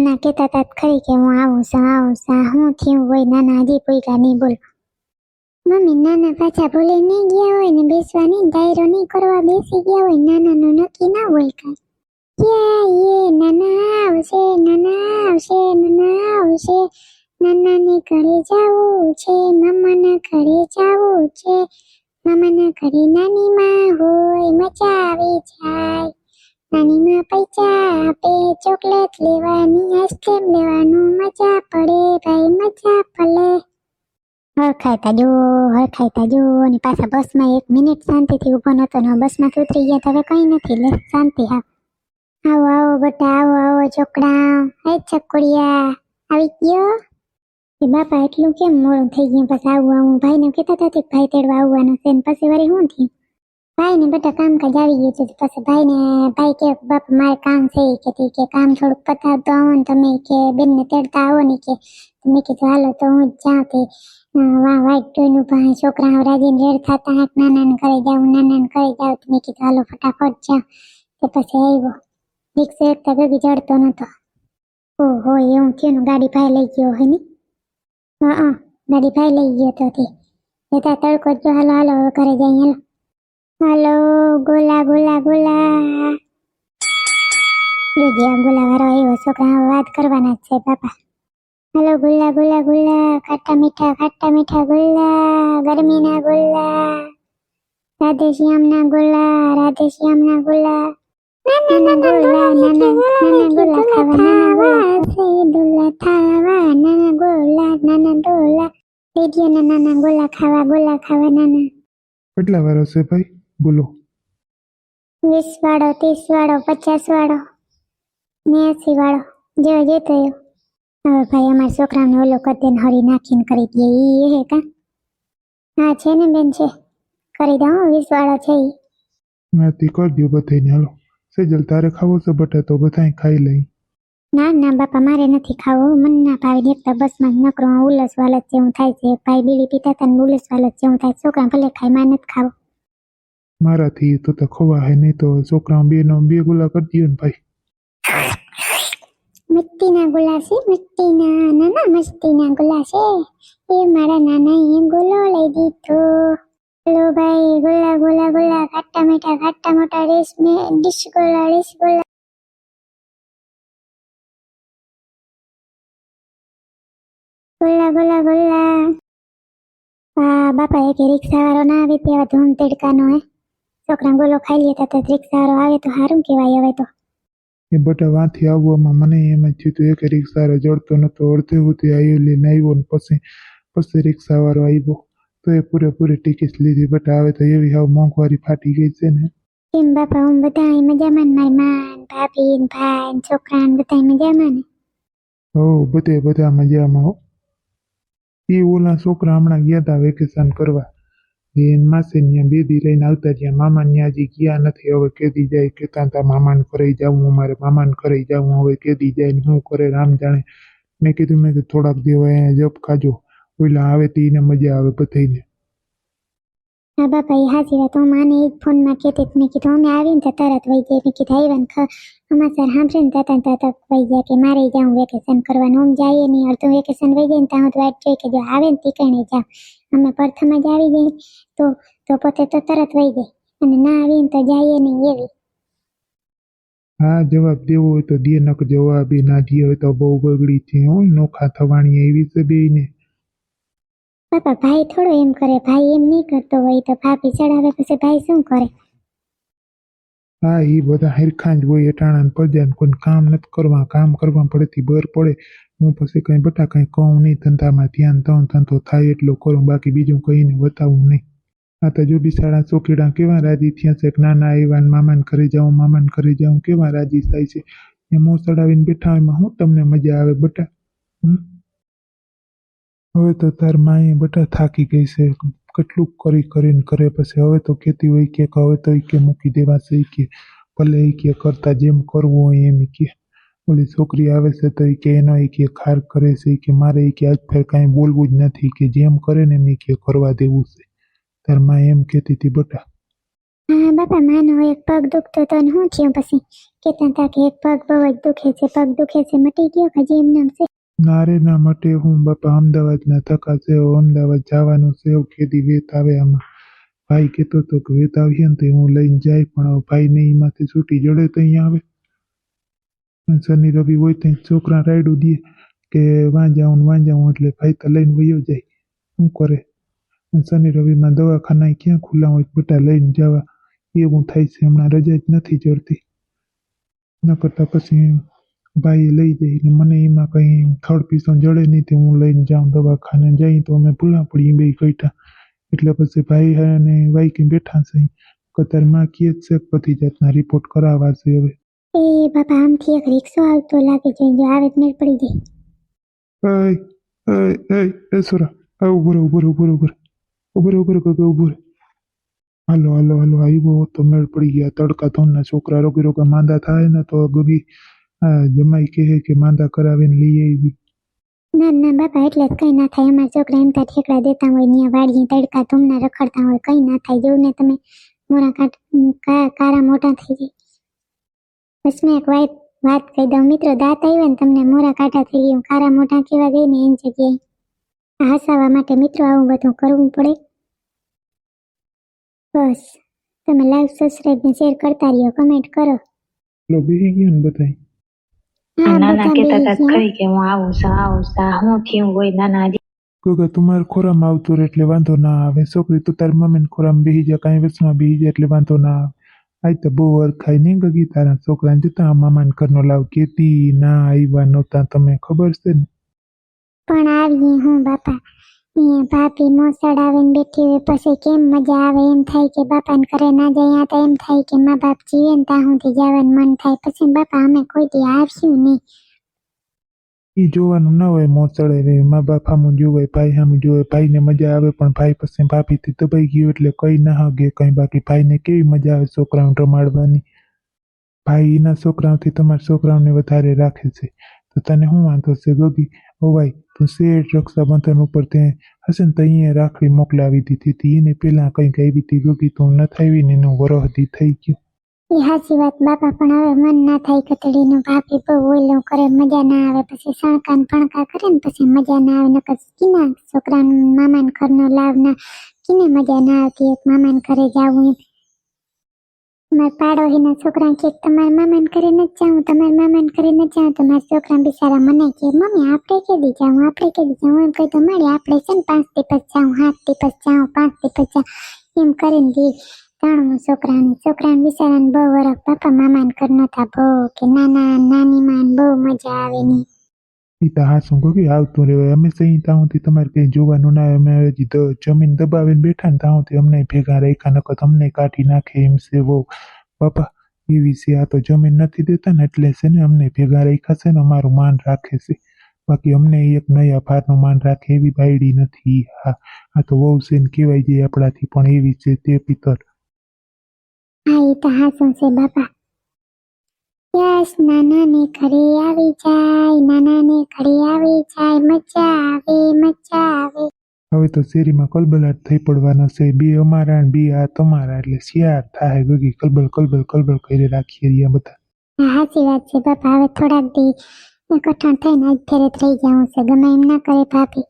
નાના કહેતા હતા ખરી કે હું આવું સા આવું સા હું થયું હોય, નાના હજી પૂછ્યા નહીં બોલ. મમ્મી, નાના પાછા ભૂલે નહીં ગયા હોય ને બેસવા નહીં ડાયરો નહીં કરવા બેસી ગયા હોય, નાનાનું નક્કી ના હોય કાંઈ. ક્યાં આવશે આવશે, નાના આવશે. ઘરે જાવું છે, મામાના ઘરે જાવું છે. મામાના ઘરે નાની માં હોય, મજા આવી જાય. નાની માં પૈસા આપે, ચોકલેટ લેવાની, આઈસ્ક્રીમ લેવાનું, મજા પડે ભાઈ, મજા પડે. હરખાયતા જો હરખાયતા જો અને પાછા બસમાં એક મિનિટ શાંતિથી ઊભો નતો, ને બસમાં ઉતરી ગયા તો હવે કઈ નથી, લે, શાંતિ, હા. આવો આવો બટા આવો આવો છોકરા હે છકુડિયા, આવી ગયો? એ બાપા એટલું કેમ મોડું થઈ ગયું? પછી આવું આવું, ભાઈને કહેતા હતા કે ભાઈ તેડવા આવવાનું છે, ને પછી વળી શું થયું? ભાઈને બેટા કામકાજ આવી ગયું છે. પછી ભાઈને, ભાઈ કે, બાપ, મારે કામ છે કે કે, કામ થોડુંક પતાવતો આવો ને તમે કે, બેનને તેડતા આવો ને કે. મેં કીધું, હાલો, તો હું જ જાઉં તે વાહ, વાઈટ જોઈને ભાઈ છોકરા રાજીને રેડ થતા હાક નાનાને ઘરે જાઉં, નાનાને ઘરે જાઉં. તો મેં કીધું, હાલો, ફટાફટ જાઉં. તો પછી આવ્યો. રિક્ષા એકતા ભેગી ચડતો નતો. ઓહો, એવું થયું ને? ગાડી ભાઈ લઈ ગયો હોય ને? હા ગાડી ભાઈ લઈ ગયો તો તે. જતા તડકો જ હાલો હાલો ઘરે જઈએ, હાલો. હાલો, ગોલા ગોલા ગોલા. બીજી આ ગોલા વાળો આવ્યો છોકરા વાત કરવાના છે પાપા હાલો ગુલ્લા ગુલ્લા ગુલ્લા ખાટા મીઠા ખાટા મીઠા ગુલ્લા ગરમીના ગુલ્લા રાધે શ્યામના ગુલ્લા રાધે શ્યામના ગુલ્લા નાના ગોલા, નાના નાના ગોલા ખાવા નાના ગોલા છે દોલા ખાવા નાના ગોલા, નાના ડોલા નાના ગોલા ખાવા ગોલા ખાવા નાના કેટલા વાર હશે ભાઈ? બોલો. વીસ વાળો ત્રીસ વાળો પચાસ વાળો નેસી વાળો જેવો જેતો એવો હવે ભાઈ અમારા છોકરાને ઓલો કદે હરી નાખીને કરી દે. ઈ હે કા? હા છે ને બેન છે. કરી દઉં વીસ વાળો છે ઈ. નાથી કરી દો બધાને હાલો. સેજલ તારે ખાવો છે બટા તો બધાય ખાઈ લઈ. ના ના બાપા મારે નથી ખાવું. મને ના ભાવે દેખતા તો બસમાં નકરો. ઉલસ વાલત જેવું થાય છે. ભાઈ બીડી પીતા તને ઉલસ વાલત જેવું થાય. છોકરા ભલે ખાયમાં નથી ખાવું. મારાથી તો તો ખવા હે નહીં તો છોકરા બે નો બે ગુલા કરી દઈએ ને ભાઈ. મિત્તીના ગુલા છે, મિટ્ટીના નાના, મસ્તીના ગુલા છે. એ મારા નાના એ ગુલો લઈ દીધો. લો ભાઈ, ગુલા ગુલા ગુલા, ખાટા મીઠા, ખાટા મોટા રેસ મે, ડીશ ગુલા રેસ ગુલા. ગુલા ગુલા ગુલા. બાપા એક રિક્ષા વાળો ના આવે તેવા ધૂમ તેડકાનો હે. છોકરા ગોલો ખાઈ લેતા તો રિક્ષા વાળો આવે તો સારું કહેવાય હવે તો. એ બટા વાંથી આવવામાં મને એમ જ થયું એક રિક્ષારો જડતો નતો અડધે સુધી આવ્યો લઈને આવ્યો ને પછી પછી રિક્ષાવાળો આવ્યો. તો એ પૂરેપૂરી ટિકિટ લીધી બટા આવે તો એવી હાવ મોંઘવારી ફાટી ગઈ છે ને. કેમ બાપા હું બધા મજામાં ને મારી માં ને ભાભી ને ભાઈ છોકરા બધા મજામાં ને? હો બધે બધા મજામાં હો. એ ઓલા છોકરા હમણાં ગયા હતા વેકેશન કરવા. દી રહીને આવતા રહ્યા મામા ત્યાં હજી ગયા નથી, હવે કેદી જાય કે તાંતા મામાને ઘરે જવું, અમારે મામાને ઘરે જવું, હવે કેદી જાય ને શું કરે રામ જાણે. મેં કીધું, મેં થોડાક દેવા અહીંયા જપ ખાજો ઓલા આવે તીને મજા આવે પથઈને હા, બાપા હાજી હું તો જાય મેં ને ખ. અમાસર સાંભળીને તરત ને તરત વહી જાય કે મારે જાઉં વેકેશન કરવાનું. આમ નહીં વેકેશન વહી જાય ને ત્યાં હું વાટ જોઈ કે આવે ને તીકણે અમે પ્રથમ જ આવી જઈએ તો તો પોતે તો તરત વહી જાય અને ના આવીને તો જઈએ નહીં એવી. હા જવાબ દેવો હોય તો દે નક જવાબ એ ના દે હોય તો બહુ બગડી છે હો નોખા થવાની એવી છે બેયને. પાપા ભાઈ થોડો એમ કરે ભાઈ એમ નહીં કરતો હોય તો ભાભી ચડાવે પછી ભાઈ શું કરે? હા એ બધા હરખા જ હોય એટાણા ને પ્રજાને કોઈ કામ નથી કરવા કામ કરવા પડેથી બર પડે. હું પછી કઈ બટા કઈ કહું નહીં, ધંધામાં ધ્યાન દઉં, ધંધો થાય એટલો કરું, બાકી બીજું કહીને બતાવું નહીં. આ તો જો બિસાડા ચોકીડા કેવા રાજી થયા છે કે નાના આવ્યા ને મામાને ઘરે જાઉં, મામાને ઘરે જાઉં, કેવા રાજી થાય છે. એ મોં ચડાવીને બેઠા હોય એમાં શું તમને મજા આવે, બટા? હમ? હવે તો તાર માએ બટા થાકી ગઈ છે કેટલું કરી કરીને કરે પછી હવે તો કહેતી હોય કે હવે તો ઈ કે મૂકી દેવા છે, ઈ કે ભલે ઈ કે કરતા જેમ કરવું હોય એમ ઈ કે. ઓલી છોકરી આવે છે તો એ કે એનો એ કે ખાર કરે છે કે મારે એ કે આજ ફેર કાંઈ બોલવું જ નથી કે જેમ કરે ને એમ એ કે કરવા દેવું છે. તારમાં એમ કહેતી હતી બટા. હા બાપા માનો એક પગ દુખતો તો હું થયું પછી? કહેતા હતા કે એક પગ બહુ જ દુખે છે પગ દુખે છે મટી ગયો હજી એમને એમ છે? ના રે ના માટે હું બાપા અમદાવાદના થકા છે અમદાવાદ જવાનું છે એવું કેદી વેત આવે આમાં. ભાઈ કહેતો હતો કે વેત આવીએ ને તો હું લઈને જાય પણ હવે ભાઈને એમાંથી છૂટી જડે તો અહીંયા આવે. શનિ રવિ હોય તો છોકરા રાયડું દે કે વાંજાવું ને વાંજાવું એટલે ભાઈ તો લઈને વયો જાય. શું કરે? અને શનિ રવિમાં દવાખાના ક્યાં ખુલ્લા હોય બધા લઈને જવા. એવું થાય છે, હમણાં રજા જ નથી જડતી ન કરતાં પછી ભાઈ લઈ જાય ને મને એમાં કંઈ થર્ડ પીસો જડે નહીં તે હું લઈને જાઉં દવાખાને. જઈ તો અમે ભૂલા પડી બે ગઈટા એટલે પછી ભાઈ અને વાઈકી બેઠા છે. કતારમાં કીએ જ છે કે બધી જાતના રિપોર્ટ કરાવવા છે હવે. એ બાપા આમથી એક રિક્ષો આવતો લાગે છે જો આવે તો મેળ પડી જાય. અય અય અય એ સોરા આ ઊભો રહે ઊભો રહે ઊભો રહે ઊભો રહે. ઊભો રહે ઊભો રહે ગગા ઊભો રહે. હાલો હાલો હાલો આવ્યો તો મેળ પડી ગયા. તડકા ધોનના છોકરા રોગી રોગા માંદા થાય ને તો ગગી આ જમાઈ કહે કે માંદા કરાવીને લઈ આવી. ના ના બાપા એટલે જ કઈ ના થાય. અમારા છોકરા એમ તા ઠેકડા દેતા હોય ને વાડીએ તડકા ધૂમના રખડતા હોય કઈ ના થાય. જોઉં ને તમે મોરા કાટ કા- કારા મોટા થઈ જાય. બસ મેં એક વાત વાત કહી દઉં. મિત્રો દાંત આવ્યા ને તમને મોરા કાઢા થઈ ગયા. કારા મોટા કેવા ગઈ ને એની જગ્યાએ. આ હસાવવા માટે મિત્રો આવું બધું કરવું પડે. બસ. તમે લાઈવ સબસ્ક્રાઇબ ને શેર કરતા રહ્યો. કમેન્ટ કરો. લો બેહી ગયા ને બધાય. નાના કેતા હતા બેસી કે હું આવું છું આવું સા હું થયું હોય નાના ગગા તમારે ખોરામાં આવતું રહે એટલે વાંધો ના આવે. છોકરી તું તારી મમ્મીને ખોરામાં બેહી જાય કાંઈ વચમાં બેહી જાય એટલે વાંધો ના આવે. બહુ અરખાય નહીં ગગી તારા છોકરાને જતા મામાને ઘરનો લાવ કેતી ના આવ્યા નહોતા તમે ખબર છે ને પણ આવીએ હું બાપા? અહીંયા ભાભી મોસડ આવીને બેઠી હોય પછી કેમ મજા આવે? એમ થાય કે બાપાને ઘરે ના જાય તો એમ થાય કે મા બાપ જીવે ને ત્યાં સુધી જવાનું મન થાય. પછી બાપા અમે કોઈ દી આવશું નહીં. એ જોવાનું ના હોય મોચડે રે મા બાપ સામું જોવે ભાઈ સામું જોવે ભાઈને મજા આવે પણ ભાઈ પછી ભાભીથી દબાઈ ગયો એટલે કઈ ના હગે, કઈ બાકી ભાઈને કેવી મજા આવે છોકરાઓને રમાડવાની? ભાઈ એના છોકરાઓથી તમારા છોકરાઓને વધારે રાખે છે. તો તને શું વાંધો છે, ગોગી? ઓ ભાઈ, તું શેઠ, રક્ષાબંધન ઉપર તે હશે ને તો અહીંયા રાખડી મોકલાવી દીધી હતી. એને પહેલાં કંઈક આવી હતી, ગોગી, તું ન થાવી ને એનું વરહદી થઈ ગયું. એ વાત બાપા પણ હવે મન ના થાય કતડીનું ભાભી બહુ ઓલું કરે, મજા ના આવે, પછી સણકા ને ફણકા કરે ને પછી મજા ના આવે, નકર કિના છોકરાને મામાને ઘરનો લાવ ના, કિને મજા ના આવતી એક મામાને ઘરે જાવું મારા પાડોશીના છોકરા કે તમારા મામાને ઘરે નથી જાઉં, તમારા મામાને ઘરે નથી જાઉં, તો મારા છોકરા બિચારા મને કે, મમ્મી, આપણે કેદી જાઉં, આપણે કેદી જાઉં? એમ કહી, તો મળે, આપણે છે ને પાંચ દિવસ જાઉં, સાત દિવસ જાઉં, પાંચ દિવસ જાઉં. એમ કરીને દી જાણવું છોકરાને છોકરાને બિચારાને બહુ વરખ બાપા મામાને ઘર નતા બહુ કે નાના નાની માં બહુ મજા આવે ને. પિતા હા શું આવતું રહેવાય. અમે સહી તાઉથી તમારે કંઈ જોવાનું ના અમે હજી તો જમીન દબાવીને બેઠા ને તાઉથી અમને ભેગા રાખ્યા, નકર તમને કાઢી નાખે એમ છે બહુ. બાપા એ વિશે આ તો જમીન નથી દેતા ને એટલે છે ને અમને ભેગા રાખ્યા છે ને અમારું માન રાખે છે. બાકી અમને એક નયા ભારનું માન રાખે એવી બાયડી નથી. હા, આ તો વહુ છે ને કહેવાય જાય આપણાથી પણ એવી છે તે પિતર. તો છે બાપા. યસ નાના ને ઘરે આવી જાય નાના ને ઘરે આવી જાય મજા આવે મજા આવે. હવે તો શેરીમાં કલબલાટ થઈ પડવાનો છે બે અમારા ને બે આ તમારા એટલે શિયાર થાય ગગી કલબલ કલબલ કલબલ કરી રાખીએ રહ્યા બધા. હા સાચી વાત છે બાપા. હવે થોડાક દી કઠણ થઈને આજ ફેરે થઈ જવું છે ગમે એમ ના કરે ભાભી.